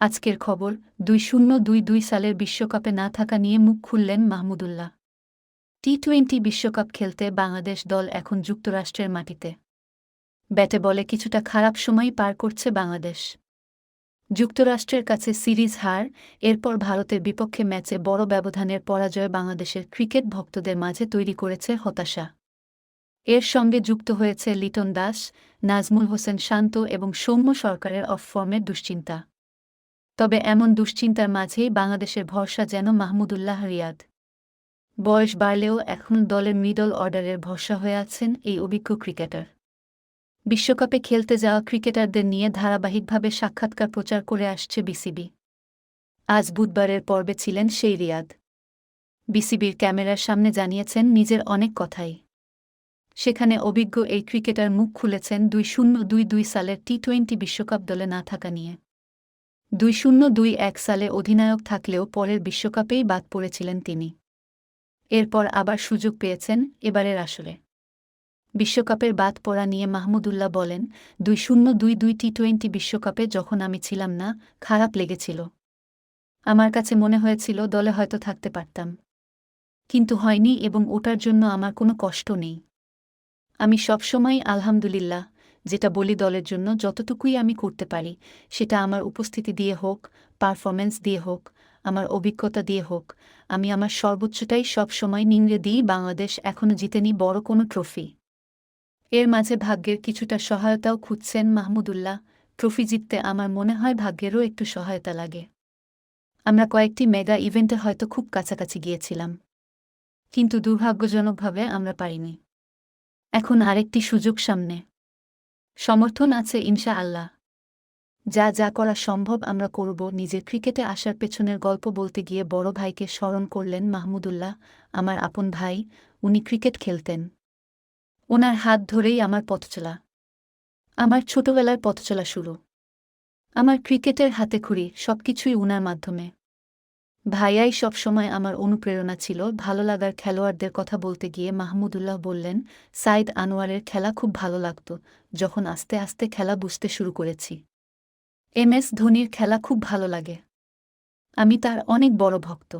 আজকের খবর, দুই শূন্য দুই দুই সালের বিশ্বকাপে না থাকা নিয়ে মুখ খুললেন মাহমুদুল্লাহ। টি টোয়েন্টি বিশ্বকাপ খেলতে বাংলাদেশ দল এখন যুক্তরাষ্ট্রের মাটিতে। ব্যাটে বলে কিছুটা খারাপ সময় পার করছে বাংলাদেশ। যুক্তরাষ্ট্রের কাছে সিরিজ হার, এরপর ভারতের বিপক্ষে ম্যাচে বড় ব্যবধানের পরাজয় বাংলাদেশের ক্রিকেট ভক্তদের মাঝে তৈরি করেছে হতাশা। এর সঙ্গে যুক্ত হয়েছে লিটন দাস, নাজমুল হোসেন শান্ত এবং সৌম্য সরকারের অফ ফর্মের দুশ্চিন্তা। তবে এমন দুশ্চিন্তার মাঝেই বাংলাদেশের ভরসা যেন মাহমুদুল্লাহ রিয়াদ। বয়স বাড়লেও এখন দলের মিডল অর্ডারের ভরসা হয়ে আছেন এই অভিজ্ঞ ক্রিকেটার। বিশ্বকাপে খেলতে যাওয়া ক্রিকেটারদের নিয়ে ধারাবাহিকভাবে সাক্ষাৎকার প্রচার করে আসছে বিসিবি। আজ বুধবারের পর্বে ছিলেন সেই রিয়াদ। বিসিবির ক্যামেরার সামনে জানিয়েছেন নিজের অনেক কথাই। সেখানে অভিজ্ঞ এই ক্রিকেটার মুখ খুলেছেন দুই শূন্য দুই দুই সালের টি টোয়েন্টি বিশ্বকাপ দলে না থাকা নিয়ে। দুই শূন্য দুই এক সালে অধিনায়ক থাকলেও পরের বিশ্বকাপেই বাদ পড়েছিলেন তিনি। এরপর আবার সুযোগ পেয়েছেন এবারের আসরে। বিশ্বকাপের বাদ পড়া নিয়ে মাহমুদুল্লাহ বলেন, দুই শূন্য দুই দুই টি টোয়েন্টি বিশ্বকাপে যখন আমি ছিলাম না, খারাপ লেগেছিল। আমার কাছে মনে হয়েছিল দলে হয়তো থাকতে পারতাম। কিন্তু হয়নি এবং ওটার জন্য আমার কোনো কষ্ট নেই। আমি সবসময় আলহামদুলিল্লাহ যেটা বলি দলের জন্য যতটুকুই আমি করতে পারি, সেটা আমার উপস্থিতি দিয়ে হোক পারফরমেন্স দিয়ে হোক, আমার অভিজ্ঞতা দিয়ে হোক, আমি আমার সর্বোচ্চটাই সব সময় নিংড়ে দিই বাংলাদেশ এখনও জিতেনি বড় কোনো ট্রফি এর মাঝে ভাগ্যের কিছুটা সহায়তাও খুঁজছেন মাহমুদুল্লাহ। ট্রফি জিততে আমার মনে হয় ভাগ্যেরও একটু সহায়তা লাগে। আমরা কয়েকটি মেগা ইভেন্টে হয়তো খুব কাছাকাছি গিয়েছিলাম। কিন্তু দুর্ভাগ্যজনকভাবে আমরা পারিনি। এখন আরেকটি সুযোগ সামনে। সমর্থন আছে ইনশা আল্লাহ যা যা করা সম্ভব আমরা করব। নিজের ক্রিকেটে আসার পেছনের গল্প বলতে গিয়ে বড় ভাইকে স্মরণ করলেন মাহমুদুল্লাহ, আমার আপন ভাই, উনি ক্রিকেট খেলতেন। ওনার হাত ধরেই আমার পথচলা। আমার ছোটবেলার পথচলা শুরু। আমার ক্রিকেটের হাতে খুঁড়ি সবকিছুই উনার মাধ্যমে। ভাইয়াই সবসময় আমার অনুপ্রেরণা ছিল। ভালো লাগার খেলোয়াড়দের কথা বলতে গিয়ে মাহমুদুল্লাহ বললেন, সাইদ আনোয়ারের খেলা খুব ভালো লাগত, যখন আস্তে আস্তে খেলা বুঝতে শুরু করেছি। এম এস ধোনির খেলা খুব ভালো লাগে। আমি তার অনেক বড় ভক্ত।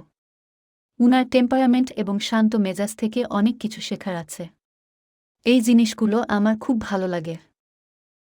উনার টেম্পারামেন্ট এবং শান্ত মেজাজ থেকে অনেক কিছু শেখার আছে। এই জিনিসগুলো আমার খুব ভালো লাগে।